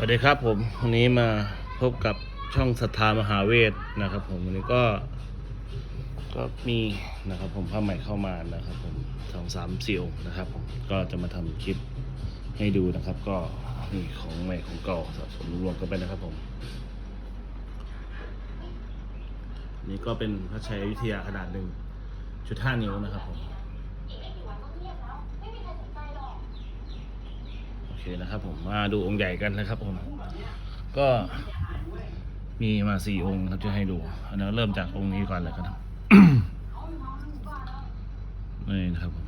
สวัสดีครับผมวันนี้มาพบกับช่องศรัทธามหาเวทนะครับ ผมวันนี้ก็ก็มีนะครับผมผ้าใหม่เข้ามานะครับ ผมสองสามสี่องนะครับผมก็จะมาทำคลิปให้ดูนะครับ ก็นี่ของใหม่ของเก่าสะสมรวมกันไปนะครับผมนี่ก็เป็นพระชัยอยุธยาขนาดหนึ่งจุดห้านิ้วนะครับผม โอเค นะครับผมมาดูองค์ใหญ่กันนะครับผม ก็มีมาสี่องค์ครับจะให้ดูอันนี้เริ่มจากองค์นี้ก่อนเลยครับนี่นะครับผม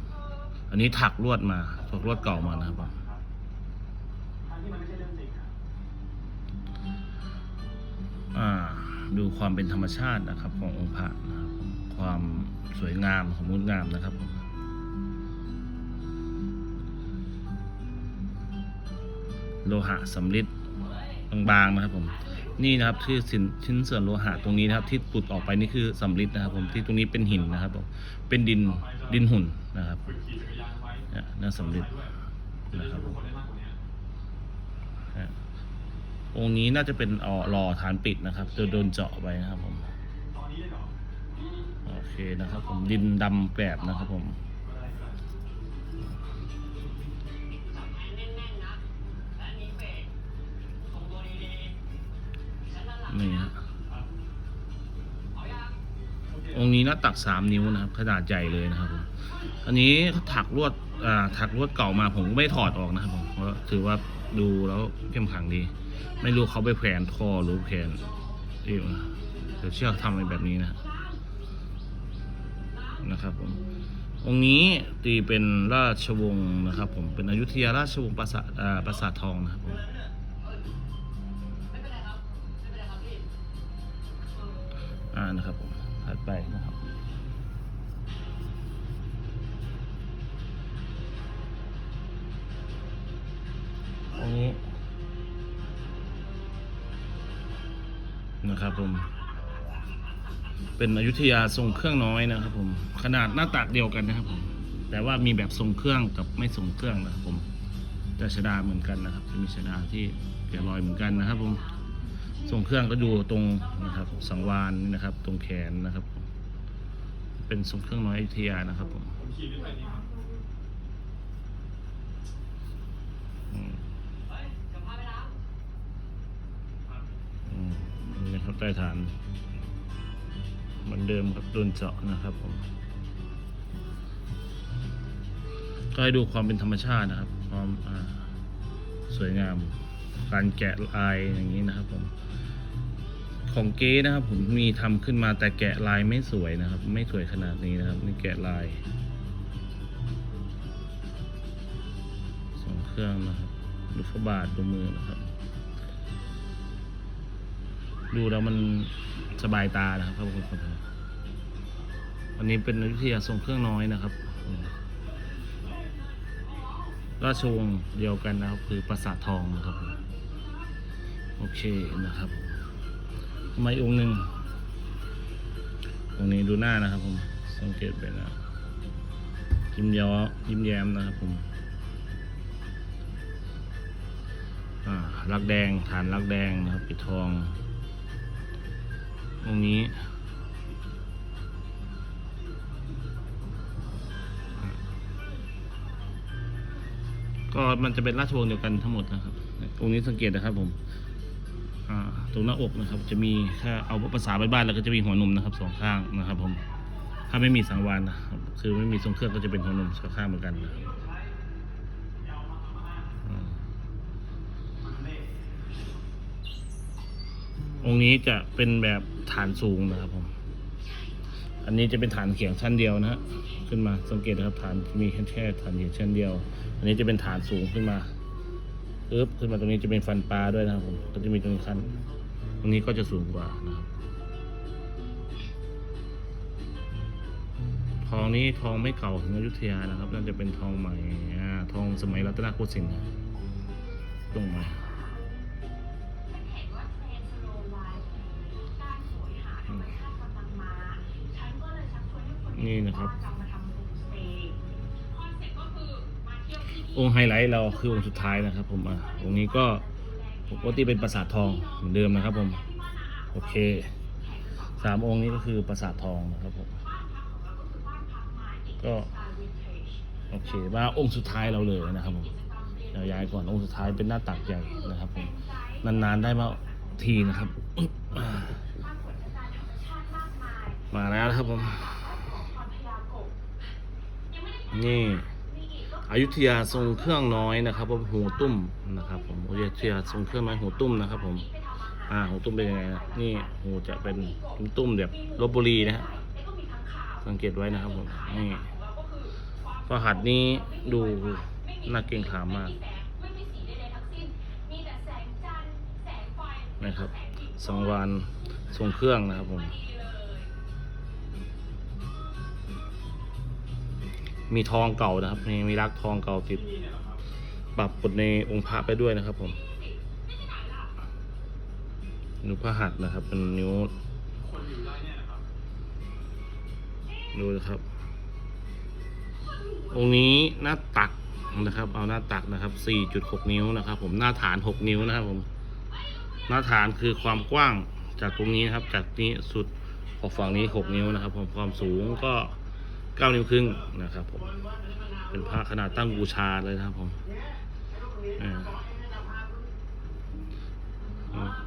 อันนี้ถักลวดมาถักลวดเก่ามานะครับผมดูความเป็นธรรมชาตินะครับ ขององค์พระนะครับความสวยงามของงดงามนะครับผม โลหะสำริดบางๆนะครับผมนี่นะครับคือชิ้นชิ้นส่วนโลหะตรงนี้นะครับที่ปุดออกไปนี่คือสำริดนะครับผมที่ตรงนี้เป็นหินนะครับผมเป็นดินดินหุ่นนะครับเนี่ยสำริดนะครับผมองค์นี้น่าจะเป็นอ่อหล่อฐานปิดนะครับจะโดนเจาะไปนะครับผมโอเคนะครับผมดินดำแกรบนะครับผม นี่ฮะองค์นี้หน้าตักสามนิ้วนะครับขนาดใหญ่เลยนะครับผมอันนี้เขาถักลวดอ่าถักลวดเก่ามาผมไม่ถอดออกนะครับผมเพราะถือว่าดูแล้วเข้มขลังดี ไม่รู้เขาไปแขวนคอหรือแขวนที่เดี๋ยวเชือกทำอะไรแบบนี้นะนะครับผมองค์นี้ตีเป็นราชวงศ์นะครับผมเป็นอยุธยาราชวงศ์ปราสาทอ่าปราสาททองนะครับผม นะครับผมถัดไปนะครับตรงนี้นะครับผม เป็นอยุธยาทรงเครื่องน้อยนะครับผม ขนาดหน้าตักเดียวกันนะครับผม แต่ว่ามีแบบทรงเครื่องกับไม่ทรงเครื่องนะครับผมแต่ชดาเหมือนกันนะครับ จะมีชดาที่แกะรอยเหมือนกันนะครับผม ทรงเครื่องก็ดูตรงนะครับสังวานนี่นะครับ ตรงแขนนะครับ เป็นทรงเครื่องน้อยอยุธยานะครับผมนี่นะครับใต้ฐานเหมือนเดิมครับโดนเจาะนะครับผมก็ให้ดูความเป็นธรรมชาตินะครับ ความสวยงาม การแกะลายอย่างนี้นะครับผมของเก๊นะครับ ผมมีทำขึ้นมาแต่แกะลายไม่สวยนะครับ ไม่สวยขนาดนี้นะครับนี่แกะลายสองเครื่องนะครับดูพระบาทดูมือนะครับ ดูแล้วมันสบายตานะครับครับคุณผู้ชมวันนี้เป็นอยุธยาทรงเครื่องน้อยนะครับ ราชวงศ์เดียวกันนะครับ คือปราสาททองนะครับ โอเคนะครับมาอีกองค์หนึ่งองค์นี้ดูหน้านะครับผมสังเกตไปนะยิ้มเย้อยิ้มแย้มนะครับผมรักแดงฐานรักแดงนะครับปิดทององค์นี้ ก็มันจะเป็นราชวงศ์เดียวกันทั้งหมดนะครับ องค์นี้สังเกตนะครับผมตรงหน้าอกนะครับ จะมีถ้าเอาภาษาบ้านๆแล้วก็จะมีหัวนมนะครับสองข้างนะครับผมถ้าไม่มีสังวานนะครับคือไม่มีทรงเครื่องก็จะเป็นหัวนมสองข้างเหมือนกันนะครับอ่าองค์นี้จะเป็นแบบฐานสูงนะครับผม อันนี้จะเป็นฐานเขียงชั้นเดียวนะฮะ ขึ้นมาสังเกตนะครับฐานมีแค่แค่ฐานเขียงชั้นเดียว อันนี้จะเป็นฐานสูงขึ้นมาปึ๊บขึ้นมาตรงนี้จะเป็นฟันปลาด้วยนะครับผมก็จะมีตรงขั้นตรงนี้ก็จะสูงกว่านะครับ ทองนี้ทองไม่เก่าถึงอยุธยานะครับ น่าจะเป็นทองใหม่อ่าทองสมัยรัตนโกสินทร์นะตรงมานี่นะครับ องค์ไฮไลท์เราคือองค์สุดท้ายนะครับ ผมอะองค์นี้ก็ปกติเป็นปราสาททองเหมือนเดิมนะครับผมโอเคสามองค์นี้ก็คือปราสาททองนะครับผมก็โอเคมาองค์สุดท้ายเราเลยนะครับผมเดี๋ยวย้ายก่อนองค์สุดท้ายเป็นหน้าตักใหญ่นะครับผมนานๆได้มาทีนะครับ มาแล้วครับผมนี่ อยุธยาทรงเครื่องน้อยนะครับผมหูตุ้มนะครับผมอยุธยาทรงเครื่องน้อยหูตุ้มนะครับ ผมอ่าหูตุ้มเป็นยังไงนะนี่หูจะเป็นตุ้มแบบลบบุรีนะฮะสังเกตไว้นะครับผมนี่พระหัตนี้ดูน่าเกรงขามมากนะครับสังวานทรงเครื่องนะครับผม มีทองเก่านะครับมีมีรักทองเก่าติดปรับกดในองค์พระไปด้วยนะครับ ผมนิ้วพระหัตถ์นะครับ เป็นนิ้วดูนะครับ องค์นี้หน้าตักนะครับ เอาหน้าตักนะครับ 4.6 นิ้วนะครับ ผมหน้าฐาน 6 นิ้วนะครับ ผม หน้าฐานคือความกว้างจากตรงนี้นะครับ จากนี้สุดออกฝั่งนี้ 6 นิ้วนะครับ ผมความสูงก็ 9นิ้วครึ่งนะครับผมเป็นพระขนาดตั้งบูชาเลยนะครับผม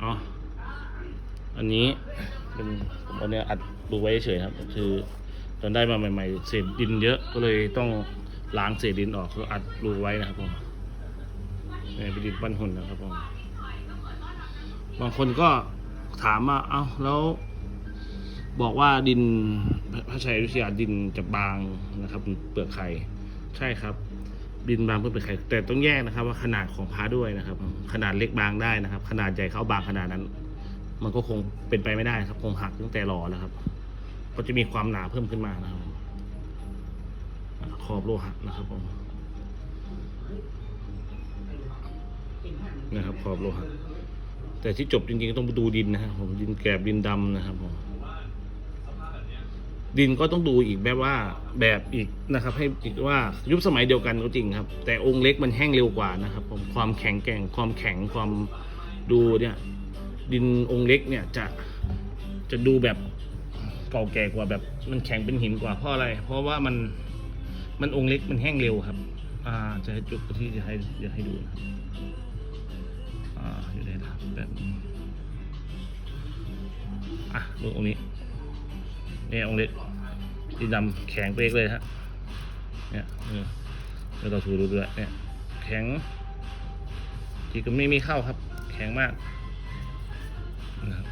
อ๋ออันนี้เป็นผมเอาเนี่ยอัดดูไว้เฉยครับ คือตอนได้มาใหม่ ๆ เศษดินเยอะก็เลยต้องล้างเศษดินออกก็อัดรูไว้นะครับผมเนี่ยเป็นดินปั้นหุ่นนะครับผมบางคนก็ถามว่า เอ้าแล้วบอกว่าดิน พระชัยอยุธยาดินจะบางนะครับ เปลือกไข่ใช่ครับ ดินบางเพื่อเปลือกไข่แต่ต้องแยกนะครับ ว่าขนาดของพระด้วยนะครับ ขนาดเล็กบางได้นะครับ ขนาดใหญ่เขาบางขนาดนั้น มันก็คงเป็นไปไม่ได้ครับ คงหักตั้งแต่หล่อแล้วครับ ก็จะมีความหนาเพิ่มขึ้นมานะครับขอบโลหะนะครับผมนะครับขอบโลหะแต่ที่จบจริงๆต้องไปดูดินนะครับผมดินแกรบดินดำนะครับผม ดินก็ต้องดูอีกแบบว่าแบบอีกนะครับ ให้อีกว่ายุคสมัยเดียวกันก็จริงครับ แต่องค์เล็กมันแห้งเร็วกว่านะครับผมความแข็งแกร่งความแข็งความดูเนี่ยดินองค์เล็กเนี่ยจะจะดูแบบเก่าแก่กว่าแบบ มันแข็งเป็นหินกว่าเพราะอะไร เพราะว่ามันมันองค์เล็กมันแห้งเร็วครับ อ่าจะให้จุดที่จะให้จะให้ดูนะครับอ่าอยู่ในครับแบบนี้อะดูองนี้ เนี่ยองเล็กที่ดำแข็งเป๊กเลยฮะเนี่ยเออแล้วเราถูดูด้วยเนี่ยแข็งที่ก็ไม่มีเข้าครับ แข็งมากนะครับ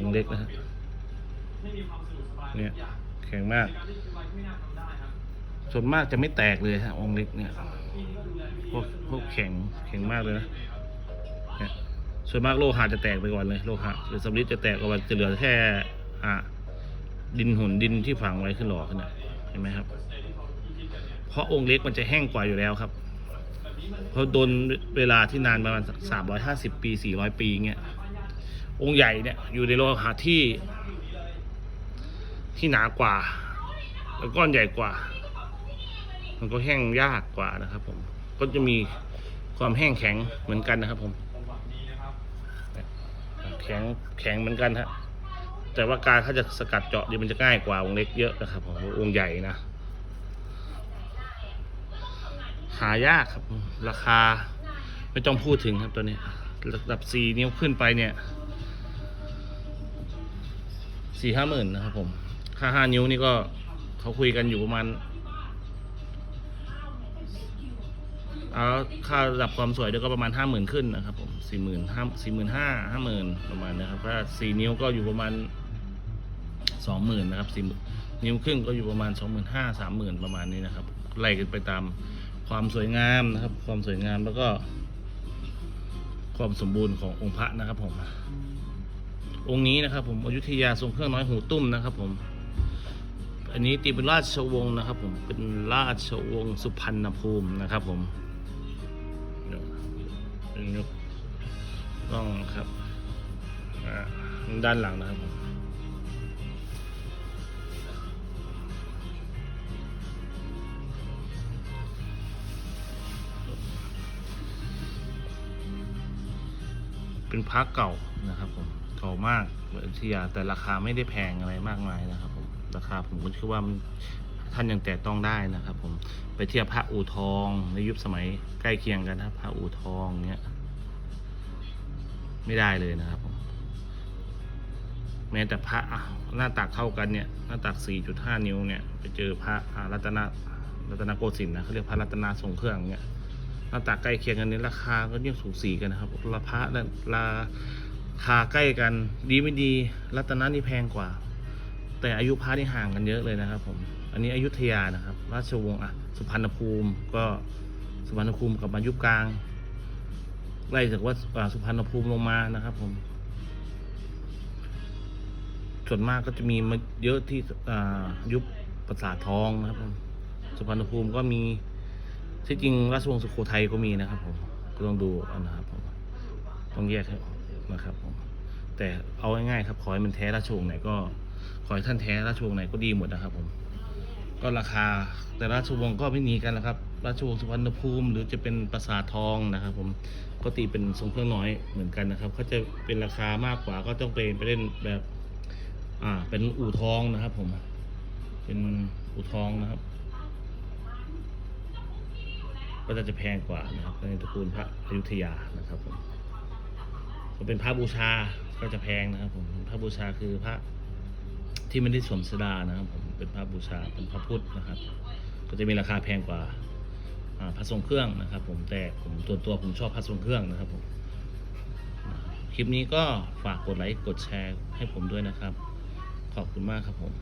องเล็กนะฮะเนี่ยแข็งมาก ส่วนมากจะไม่แตกเลยฮะองเล็กเนี่ยพวกพวกแข็งแข็งมากเลยนะเนี่ย ส่วนมากโลหะจะแตกไปก่อนเลยโลหะหรือสำริดจะแตกออกมาจะเหลือแค่อ่าดินหุ่นดินที่ฝังไว้ขึ้นหล่อขึ้นนะเห็นไหมครับ เพราะองค์เล็กมันจะแห้งกว่าอยู่แล้วครับเพราะโดนเวลาที่นานประมาณสามร้อยห้าสิบปีสี่ร้อยปีเงี้ยองค์ใหญ่เนี่ยอยู่ในโลหะที่ ที่หนากว่า แล้วก้อนใหญ่กว่า มันก็แห้งยากกว่านะครับ ผมก็จะมีความแห้งแข็งเหมือนกันนะครับผม แข็งแข็งเหมือนกันฮะแต่ว่าการถ้าจะสกัดเจาะดีมันจะง่ายกว่าองเล็กเยอะนะครับผมองใหญ่นะ หายากครับ ราคาไม่ต้องพูดถึงครับตัวนี้ระดับสี่นิ้วขึ้นไปเนี่ยสี่ห้าหมื่นนะครับผมค่าห้านิ้วนี่ก็เขาคุยกันอยู่ประมาณ เอาค่าระดับความสวยด้วยก็ประมาณห้าหมื่นขึ้นนะครับผมสี่หมื่นห้าสี่หมื่นห้าห้าหมื่นประมาณนะครับถ้าสี่นิ้วก็อยู่ประมาณสองหมื่นนะครับสี่นิ้วครึ่งก็อยู่ประมาณสองหมื่นห้าสามหมื่นประมาณนี้นะครับไล่กันไปตามความสวยงามนะครับ ความสวยงามแล้วก็ ความสมบูรณ์ขององค์พระนะครับผม องค์นี้นะครับผมอยุธยาทรงเครื่องน้อยหูตุ้มนะครับผมอันนี้ตีเป็นราชวงศ์นะครับผมเป็นราชวงศ์สุพรรณภูมินะครับผม เป็นยกต้องครับอ่าด้านหลังนะครับผมเป็นพระเก่านะครับผมเก่ามากอยุธยาแต่ราคาไม่ได้แพงอะไรมากมายนะครับผมราคาผมก็คิดว่าท่านยังแตะต้องได้นะครับ ผมไปเทียบพระอู่ทองในยุคสมัยใกล้เคียงกันนะพระอู่ทองเนี้ย ไม่ได้เลยนะครับ แม้แต่พระอะหน้าตักเท่ากันเนี่ย หน้าตัก 4.5 นิ้วเนี่ย ไปเจอพระรัตนรัตนโกสินทร์นะเขาเรียกพระรัตนาทรงเครื่องเนี่ยหน้าตักใกล้เคียงกันนี่ราคาก็ยังสูสีกันนะครับราพระราคาใกล้กันดีไม่ดี รัตนานี่แพงกว่า แต่อายุพระนี่ห่างกันเยอะเลยนะครับ ผม อันนี้อยุธยานะครับ ราชวงศ์อะสุพรรณภูมิก็สุพรรณภูมิกับมายุกลาง ไล่จากว่าสุพรรณภูมิลงมานะครับ ผม ส่วนมากก็จะมีมาเยอะที่ยุคปราสาททองนะครับผมสุพรรณภูมิก็มีที่จริงราชวงศ์สุโขทัยก็มีนะครับ ผมก็ต้องดูอานะครับผมต้องแยกให้ออกนะครับ ผม แต่เอาง่ายๆครับขอให้มันแท้ราชวงศ์ไหนก็ขอให้ท่านแท้ราชวงศ์ไหนก็ดีหมดนะครับ ผม ก็ราคาแต่ราชวงศ์ก็ไม่หนีกันนะครับ ราชวงศ์สุพรรณภูมิ หรือจะเป็นปราสาททองนะครับ ผม ก็ตีเป็นทรงเครื่องน้อยเหมือนกันนะครับเขาจะเป็นราคามากกว่าก็ต้องไปไปเล่นแบบอ่าเป็นอู่ทองนะครับผมเป็นอู่ทองนะครับ ก็จะจะแพงกว่านะครับในตระกูลพระอยุธยานะครับผมก็เป็นพระบูชาก็จะแพงนะครับผมพระบูชาคือพระที่ไม่ได้สวมสดานะครับผมเป็นพระบูชาเป็นพระพุทธนะครับ ก็จะมีราคาแพงกว่าอ่า พระทรงเครื่องนะครับ ผมแต่ผมตัวตัวผมชอบพระทรงเครื่องนะครับผมคลิปนี้ก็ฝากกดไลค์กดแชร์ให้ผมด้วยนะครับ ขอบคุณมากครับผม